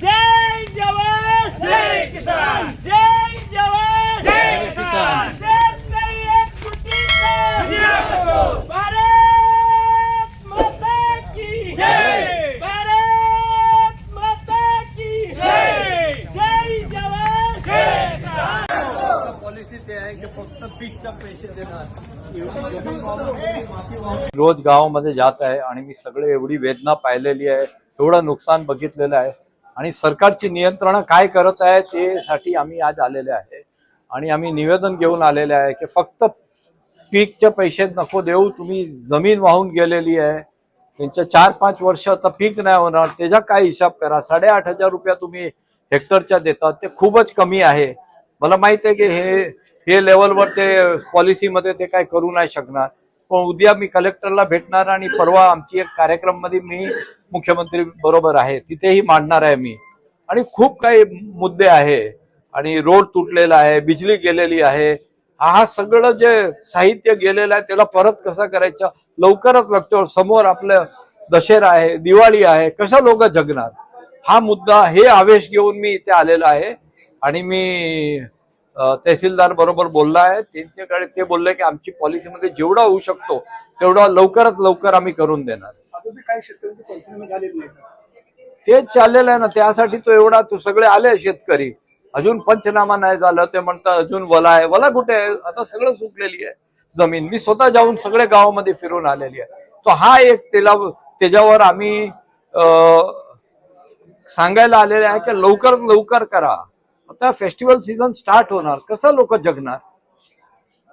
જય જવાન જય ते आहे की फक्त पीकचा पैसे देणार. रोज गावामध्ये जात आहे आणि मी सगळे एवढी वेदना पाहिलेली आहे एवढं नुकसान बघितलेलं आहे. आणि सरकारची नियंत्रणं काय करत आहे ते साठी आम्ही आज आलेले आहे. आणि आम्ही निवेदन घेऊन आलेले आहे की फक्त पीकचे पैसे नको देऊ तुम्ही जमीन वाहून गेलेली आहे. त्यांच्या चार पाच वर्ष आता पीक नाही होणार त्याचा काय हिसाब करा? साडेआठ हजार रुपया तुम्ही हेक्टरच्या देतात ते खूपच कमी आहे. मला माहीत आहे की हे हे लेवलवर ते पॉलिसीमध्ये ते काय करू नाही शकणार. पण उद्या मी कलेक्टरला भेटणार आणि परवा आमची एक कार्यक्रममध्ये मी मुख्यमंत्री बरोबर आहे तिथेही मांडणार आहे मी. आणि खूप काही मुद्दे आहे आणि रोड तुटलेला आहे बिजली गेलेली आहे. हा सगळं जे साहित्य गेलेलं आहे त्याला परत कसं करायचं? लवकरच लागतो समोर आपलं दशेरा आहे दिवाळी आहे कसं लोक जगणार? हा मुद्दा हे आवेश घेऊन मी इथे आलेलो आहे. आणि मी तहसीलदार बरोबर बोलला आहे. त्यांच्याकडे ते बोलले की आमची पॉलिसीमध्ये जेवढा होऊ शकतो तेवढा लवकरात लवकर आम्ही करून देणार. तेच चाललेलं आहे ना त्यासाठी तो एवढा तो सगळे आले शेतकरी. अजून पंचनामा नाही झालं ते म्हणतात अजून वला आहे. वला कुठे आहे? आता सगळं सुकलेली आहे. जमीन. मी स्वतः जाऊन सगळे गावामध्ये फिरून आलेली आहे. तो हा एक त्याला त्याच्यावर आम्ही अं, सांगायला आलेले आहे की लवकरात लवकर करा. आता फेस्टिवल सीझन स्टार्ट होणार. कसं लोक जगणार?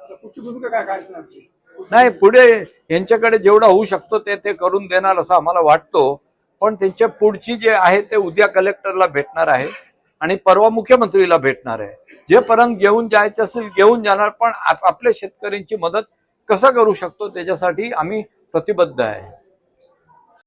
तर पुढची भूमिका काय काय असणार आमची? नाही पुढे यांच्याकडे जेवढं होऊ शकतो ते ते करून देणार असं आम्हाला वाटतो. पण त्यांच्या पुढची जे आहे ते उद्या कलेक्टरला भेटणार आहे आणि परवा मुख्यमंत्रीला भेटणार आहे. जेपर्यंत घेऊन जायचं असेल घेऊन जाणार पण आप- आपल्या शेतकऱ्यांची मदत कसं करू शकतो त्याच्यासाठी आम्ही प्रतिबद्ध आहे.